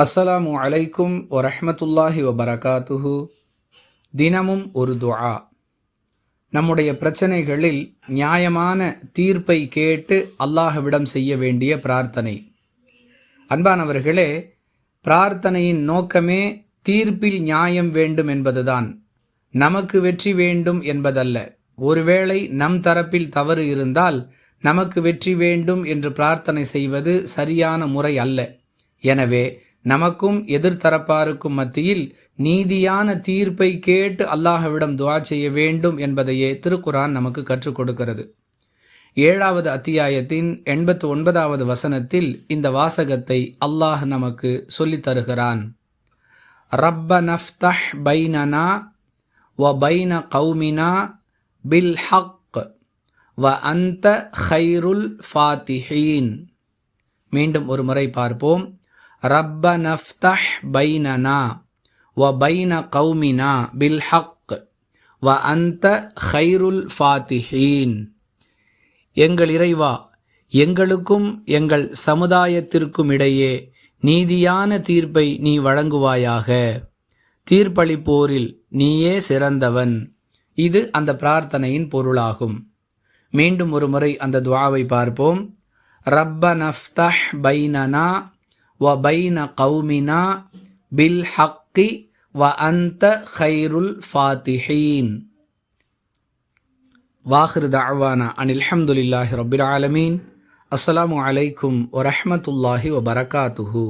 அஸ்ஸலாமு அலைக்கும் வரஹமத்துல்லாஹி வபரகாத்துஹு. தினமும் ஒரு துஆ. நம்முடைய பிரச்சனைகளில் நியாயமான தீர்ப்பை கேட்டு அல்லாஹ்விடம் செய்ய வேண்டிய பிரார்த்தனை. அன்பானவர்களே பிரார்த்தனையின் நோக்கமே தீர்ப்பில் நியாயம் வேண்டும் என்பதுதான். நமக்கு வெற்றி வேண்டும் என்பதல்ல. ஒருவேளை நம் தரப்பில் தவறு இருந்தால் நமக்கு வெற்றி வேண்டும் என்று பிரார்த்தனை செய்வது சரியான முறை அல்ல. எனவே நமக்கும் எதிர்த்தரப்பாருக்கும் மத்தியில் நீதியான தீர்ப்பை கேட்டு அல்லாஹ்விடம் துவா செய்ய வேண்டும் என்பதையே திருக்குரான் நமக்கு கற்றுக் கொடுக்கிறது. ஏழாவது அத்தியாயத்தின் எண்பத்து ஒன்பதாவது வசனத்தில் இந்த வாசகத்தை அல்லாஹ் நமக்கு சொல்லித் தருகிறான். ரப்ப நஃப்தஹ் பைனனா வ பைன கௌமினா பில் ஹக் வ அந்த ஹைருல் ஃபாத்திஹீன். மீண்டும் ஒரு முறை பார்ப்போம். ரப்ப நஃப்தஹ் பைனனா வ பைன கௌமினா பில் ஹக் வ அந்த ஹைருல் ஃபாத்திஹீன். எங்கள் இறைவா எங்களுக்கும் எங்கள் சமுதாயத்திற்கும் இடையே நீதியான தீர்ப்பை நீ வழங்குவாயாக. தீர்ப்பளிப்போரில் நீயே சிறந்தவன். இது அந்த பிரார்த்தனையின் பொருளாகும். மீண்டும் ஒரு முறை அந்த துவாவை பார்ப்போம். ரப்ப நஃப்தஹ் பைனனா வ பைன கௌமினா பில் ஹக்கி வ அந்த ஹைருல் ஃபாத்திஹீன் வாஹிர் தஅவானா அனில் ஹம்துலில்லாஹி ரபில் ஆலமீன் அஸ்ஸலாமு அலைக்கும் வரஹ்மத்துல்லாஹி வபரகாத்துஹு